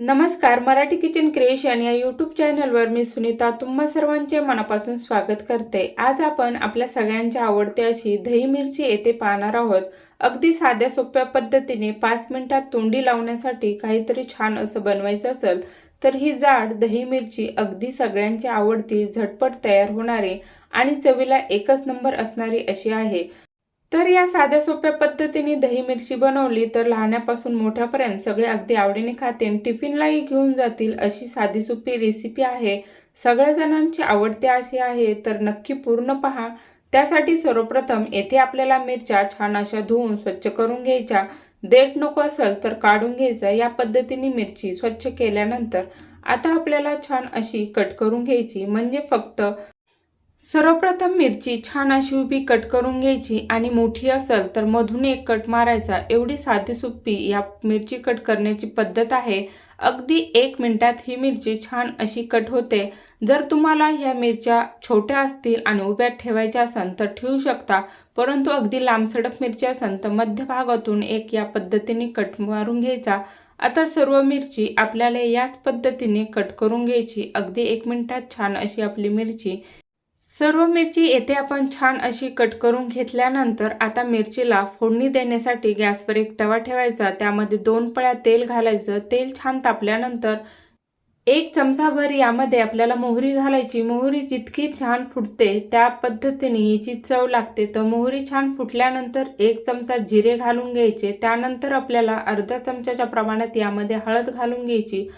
नमस्कार Marathi kitchen creation या YouTube चॅनलवर मी सुनीता तुम्हा सर्वांचे मनापासून स्वागत करते. आज आपण आपल्या सगळ्यांच्या आवडते अशी दही मिरची येथे पाहणार आहोत. अगदी साध्या सोप्या पद्धतीने पाच मिनिटात तोंडी लावण्यासाठी काहीतरी छान असं बनवायचं असेल तर ही जाड दही मिरची अगदी सगळ्यांची आवडती झटपट तयार होणारी आणि चवीला एकच नंबर असणारी अशी आहे. तर या साध्या सोप्या पद्धतीने दही मिरची बनवली तर लहानापासून मोठ्यापर्यंत सगळे अगदी आवडीने खातील टिफिनलाही घेऊन जातील अशी साधी सोपी रेसिपी आहे. सगळ्या जणांची आवडते अशी आहे तर नक्की पूर्ण पहा. त्यासाठी सर्वप्रथम येथे आपल्याला मिरच्या छान अशा धुवून स्वच्छ करून घ्यायच्या. देठ नको असेल तर काढून घ्यायचं. या पद्धतीने मिरची स्वच्छ केल्यानंतर आता आपल्याला छान अशी कट करून घ्यायची. म्हणजे फक्त सर्वप्रथम मिरची छान अशी उभी कट करून घ्यायची आणि मोठी असेल तर मधून एक कट मारायचा. एवढी साधी सोपी या मिरची कट करण्याची पद्धत आहे. अगदी एक मिनिटात ही मिरची छान अशी कट होते. जर तुम्हाला ह्या मिरच्या छोट्या असतील आणि उभ्या ठेवायच्या असेल तर ठेवू शकता. परंतु अगदी लांबसडक मिरची असेल तर मध्यभागातून एक या पद्धतीने कट मारून घ्यायचा. आता सर्व मिरची आपल्याला याच पद्धतीने कट करून घ्यायची. अगदी एक मिनिटात छान अशी आपली मिरची सर्व मिरची येथे आपण छान अशी कट करून घेतल्यानंतर आता मिरचीला फोडणी देण्यासाठी गॅसवर एक तवा ठेवायचा. त्यामध्ये दोन पळ्या तेल घालायचं. तेल छान तापल्यानंतर एक चमचाभर यामध्ये आपल्याला मोहरी घालायची. मोहरी जितकी छान फुटते त्या पद्धतीने याची चव लागते. तर मोहरी छान फुटल्यानंतर एक चमचा जिरे घालून घ्यायचे. त्यानंतर आपल्याला अर्ध्या चमच्याच्या प्रमाणात यामध्ये हळद घालून घ्यायची.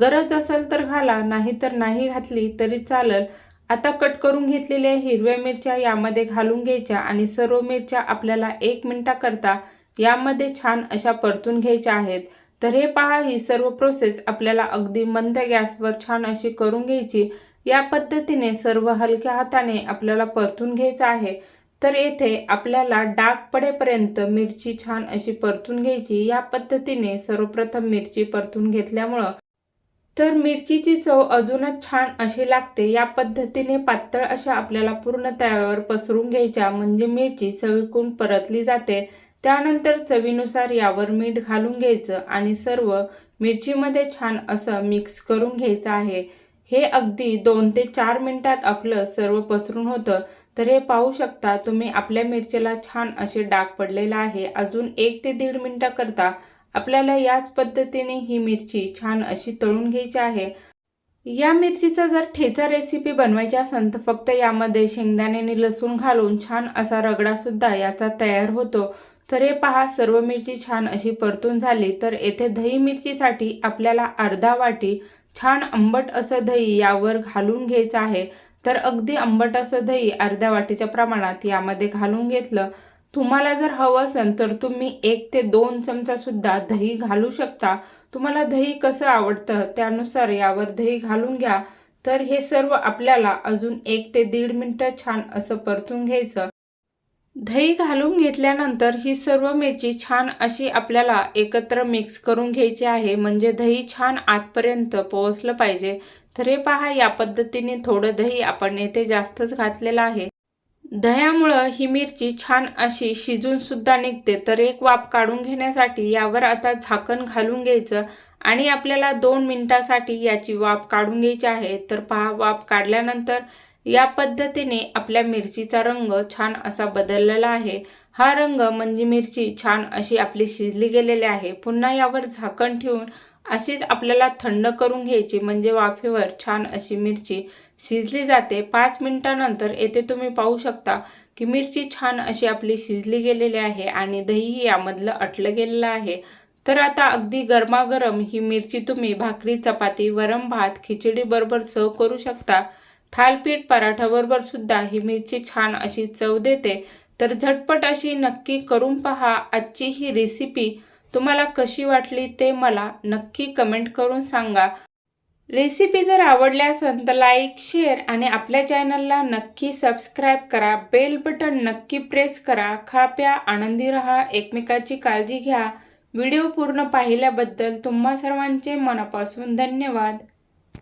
गरज असेल तर घाला नाही तर नाही घातली तरी चालेल. आता कट करून घेतलेल्या हिरव्या मिरच्या यामध्ये घालून घ्यायच्या आणि सर्व मिरच्या आपल्याला एक मिनटाकरता यामध्ये छान अशा परतून घ्यायच्या आहेत. तर हे पहा ही सर्व प्रोसेस आपल्याला अगदी मंद गॅसवर छान अशी करून घ्यायची. या पद्धतीने सर्व हलक्या हाताने आपल्याला परतून घ्यायचं आहे. तर येथे आपल्याला डाग पडेपर्यंत मिरची छान अशी परतून घ्यायची. या पद्धतीने सर्वप्रथम मिरची परतून घेतल्यामुळं तर मिरचीची चव अजूनच छान अशी लागते. या पद्धतीने पातळ अशा आपल्याला पूर्ण तव्यावर पसरून घ्यायच्या म्हणजे मिरची चवीकून परतली जाते. त्यानंतर चवीनुसार यावर मीठ घालून घ्यायचं आणि सर्व मिरचीमध्ये छान असं मिक्स करून घ्यायचं आहे. हे अगदी दोन ते चार मिनटात आपलं सर्व पसरून होतं. तर हे पाहू शकता तुम्ही आपल्या मिरचीला छान असे डाग पडलेला आहे. अजून एक ते दीड मिनटाकरता आपल्याला याच पद्धतीने ही मिरची छान अशी तळून घ्यायची आहे. या मिरचीचा जर ठेचा रेसिपी बनवायची असेल तर फक्त यामध्ये शेंगदाण्याने लसूण घालून छान असा रगडासुद्धा याचा तयार होतो. तर हे पहा सर्व मिरची छान अशी परतून झाली. तर येथे दही मिरचीसाठी आपल्याला अर्धा वाटी छान आंबट असं दही यावर घालून घ्यायचं आहे. तर अगदी आंबट असं दही अर्ध्या वाटीच्या प्रमाणात यामध्ये घालून घेतलं. तुम्हाला जर हवं असेल तर तुम्ही एक ते दोन चमचा सुद्धा दही घालू शकता. तुम्हाला दही कसं आवडतं त्यानुसार यावर दही घालून घ्या. तर हे सर्व आपल्याला अजून एक ते दीड मिनटं छान असं परतून घ्यायचं. दही घालून घेतल्यानंतर ही सर्व मिरची छान अशी आपल्याला एकत्र मिक्स करून घ्यायची आहे. म्हणजे दही छान आतपर्यंत पोहोचलं पाहिजे. तर हे पहा या पद्धतीने थोडं दही आपण येथे जास्तच घातलेलं आहे. दह्यामुळं ही मिरची छान अशी शिजून सुद्धा निघते. तर एक वाफ काढून घेण्यासाठी यावर आता झाकण घालून घ्यायचं आणि आपल्याला दोन मिनिटासाठी याची वाफ काढून घ्यायची आहे. तर पहा वाफ काढल्यानंतर या पद्धतीने आपल्या मिरचीचा रंग छान असा बदललेला आहे. हा रंग म्हणजे मिरची छान अशी आपली शिजली गेलेली आहे. पुन्हा यावर झाकण ठेवून अशीच आपल्याला थंड करून घ्यायची म्हणजे वाफेवर छान अशी मिरची शिजली जाते. पाच मिनटानंतर येथे तुम्ही पाहू शकता की मिरची छान अशी आपली शिजली गेलेली आहे आणि दहीही यामधलं अटलं गेलेलं आहे. तर आता अगदी गरमागरम ही मिरची तुम्ही भाकरी चपाती वरम भात खिचडी बरोबर सर्व करू शकता. थालपीठ पराठाबरोबर सुद्धा ही मिरची छान अशी चव देते. तर झटपट अशी नक्की करून पहा. आजची ही रेसिपी तुम्हाला कशी वाटली ते मला नक्की कमेंट करून सांगा. रेसिपी जर आवडली असेल तर लाईक शेअर आणि आपल्या चॅनलला नक्की सबस्क्राईब करा. बेल बटन नक्की प्रेस करा. खा प्या आनंदी रहा एकमेकाची काळजी घ्या. व्हिडिओ पूर्ण पाहिल्याबद्दल तुम्हा सर्वांचे मनापासून धन्यवाद.